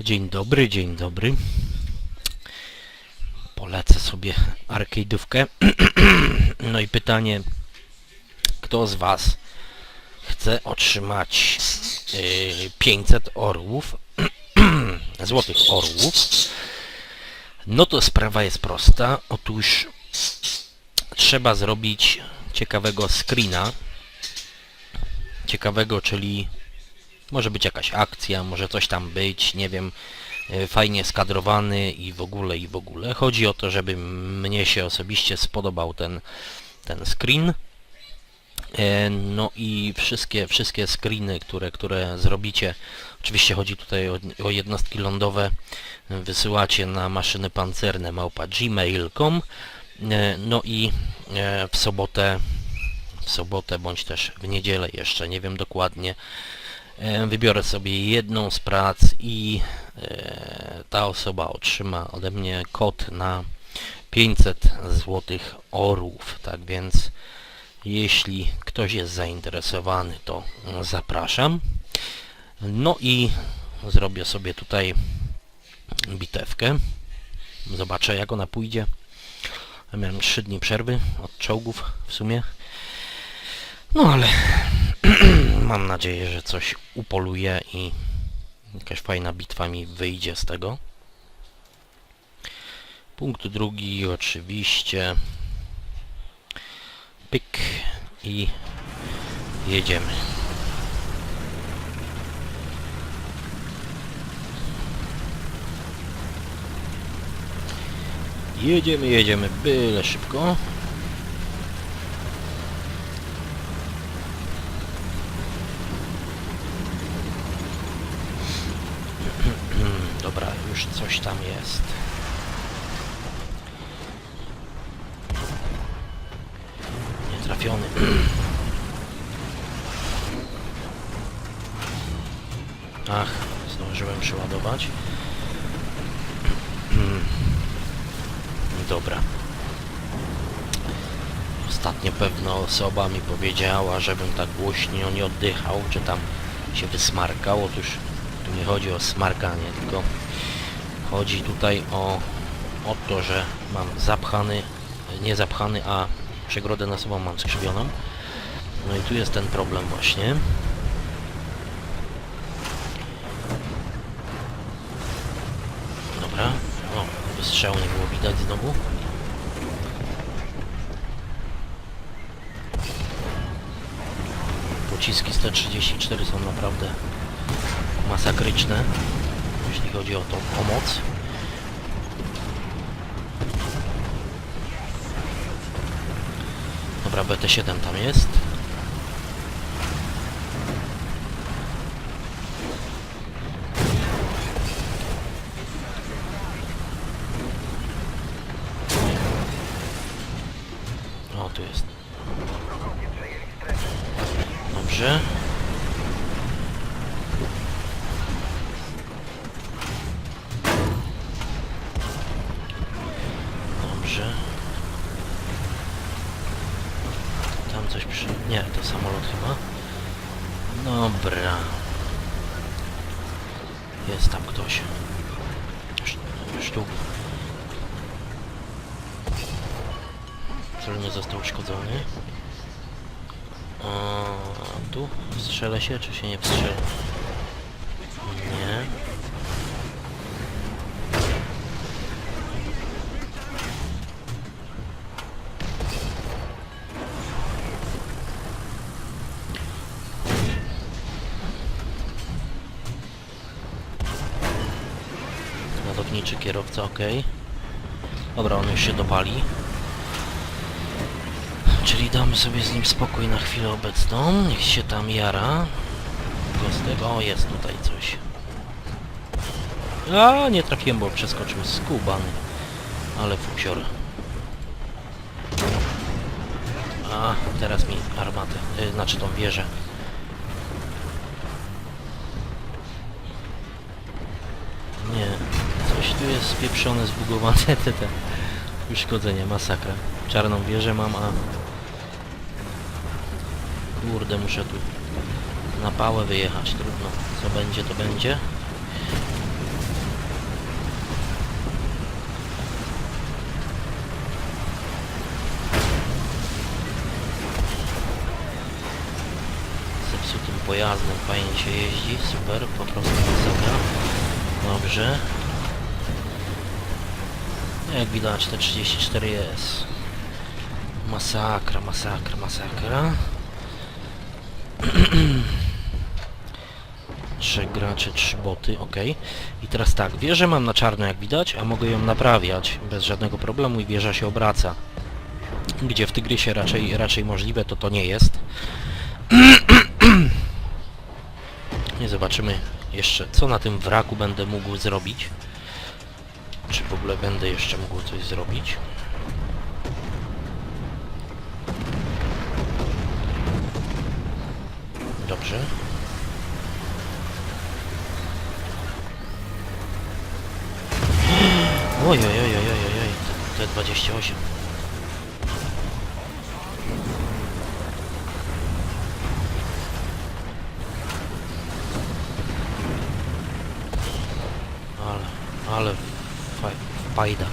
Dzień dobry, dzień dobry. Polecę sobie arcade'ówkę. No i pytanie, kto z Was chce otrzymać yy, 500 orłów, złotych orłów? No to sprawa jest prosta. Otóż trzeba zrobić ciekawego screena. Ciekawego, czyli może być jakaś akcja, może coś tam być, nie wiem, e, fajnie skadrowany i w ogóle, i w ogóle. Chodzi o to, żeby mnie się osobiście spodobał ten, ten screen. E, No i wszystkie, wszystkie screeny, które, które zrobicie, oczywiście chodzi tutaj o, o jednostki lądowe, wysyłacie na maszyny pancerne małpa gmail.com E, no i w sobotę, w sobotę bądź też w niedzielę jeszcze, nie wiem dokładnie, Wybiorę sobie jedną z prac i e, ta osoba otrzyma ode mnie kod na 500 złotych orłów. Tak więc jeśli ktoś jest zainteresowany, to zapraszam. No i zrobię sobie tutaj bitewkę. Zobaczę jak ona pójdzie. Miałem 3 dni przerwy od czołgów w sumie. No ale mam nadzieję, że coś upoluje i jakaś fajna bitwa mi wyjdzie z tego. Punkt drugi oczywiście. Pyk i jedziemy. Jedziemy, jedziemy, byle szybko. Dobra, już coś tam jest. Nietrafiony. Ach, zdążyłem przeładować. Dobra. Ostatnio pewna osoba mi powiedziała, żebym tak głośno nie oddychał, czy tam się wysmarkał. Otóż tu nie chodzi o smarkanie, tylko chodzi tutaj o, o to, że mam zapchany, nie zapchany, a przegrodę na sobą mam skrzywioną. No i tu jest ten problem właśnie. Dobra, o, wystrzału nie było widać znowu. Pociski 134 są naprawdę masakryczne, jeśli chodzi o tą pomoc. Dobra, BT-7 tam jest. O, tu jest. Dobrze. Dobrze. Tam coś przy... Nie, to samolot chyba. Dobra. Jest tam ktoś. Sz- Sztuk. Który nie został uszkodzony. A tu strzelę się, czy się nie wstrzelę? Ładowniczy kierowca, ok. Dobra, on już się dopali. Czyli damy sobie z nim spokój na chwilę obecną. Niech się tam jara. Gostek. O, jest tutaj coś. A, nie trafiłem, bo przeskoczył skubany. Ale fuksior. A, teraz mi armatę, y, znaczy tą wieżę. tu jest spieprzone, zbugowane te, te uszkodzenia, masakra. Czarną wieżę mam, a... Kurde, muszę tu na pałę wyjechać, trudno. Co będzie, to będzie. Zepsutym pojazdem się jeździ, super, po prostu masakra. Dobrze. Jak widać te 34 jest. Masakra, masakra, masakra. Trzech graczy, trzy boty, ok. I teraz tak, wieżę mam na czarno jak widać, a mogę ją naprawiać bez żadnego problemu i wieża się obraca. Gdzie w Tygrysie raczej, raczej możliwe to to nie jest. I zobaczymy jeszcze co na tym wraku będę mógł zrobić. Czy w ogóle będę jeszcze mógł coś zrobić. Dobrze. Oj, oj, oj, oj, oj, oj, T28. Ale, ale faj, fajda.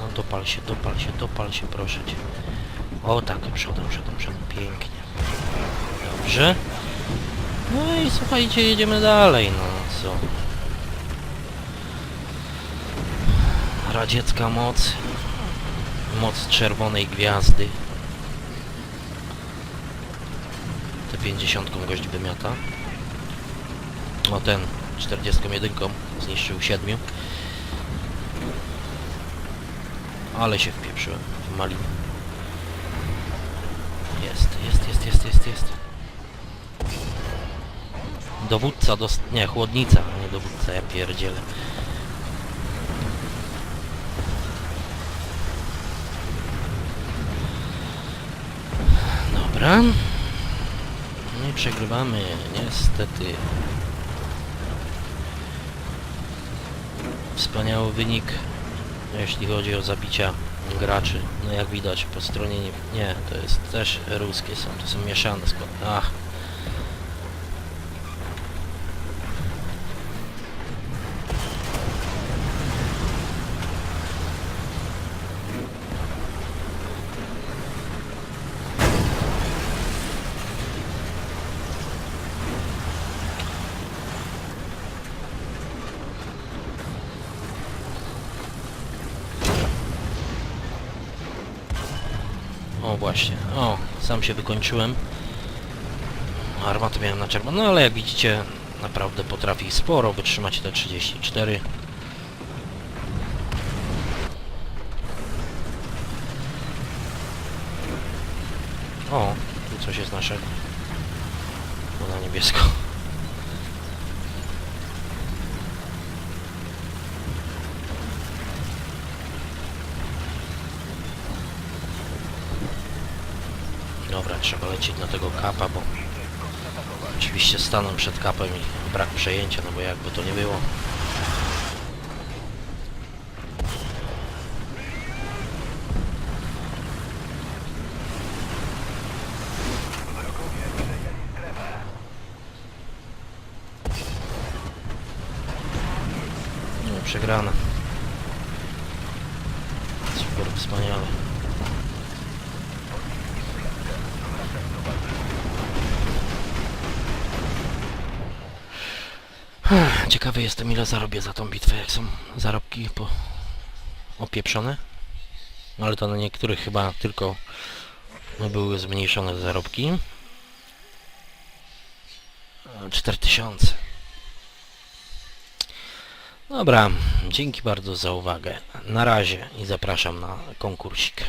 No dopal się, dopal się, dopal się, proszę cię. O tak, przodem, przodem, przodem, pięknie. Dobrze. No i słuchajcie, jedziemy dalej, no co. Radziecka moc. Moc czerwonej gwiazdy. Te 50 gość wymiata. O ten 41 zniszczył 7. Ale się wpieprzyłem w malin. Jest, jest, jest, jest, jest, jest. Dowódca dost... Nie, chłodnica, a nie dowódca, ja pierdzielę. Dobra. I przegrywamy, niestety. Wspaniały wynik, jeśli chodzi o zabicia graczy. No jak widać po stronie nie... Nie, to jest też ruskie są, to są mieszane składy. Ach. O właśnie, o, sam się wykończyłem. Armatę miałem na czerwono, no ale jak widzicie, naprawdę potrafi sporo wytrzymać te 34. O, tu coś jest naszego. To na niebiesko. Dobra, trzeba lecieć na tego kapa, bo oczywiście stanę przed kapem i brak przejęcia, no bo jakby to nie było. No, przegrana. Super, wspaniale. Ciekawy jestem ile zarobię za tą bitwę, jak są zarobki po... opieprzone. No, Ale to na niektórych chyba tylko no, były zmniejszone zarobki. E, 4000. Dobra, dzięki bardzo za uwagę. Na razie i zapraszam na konkursik.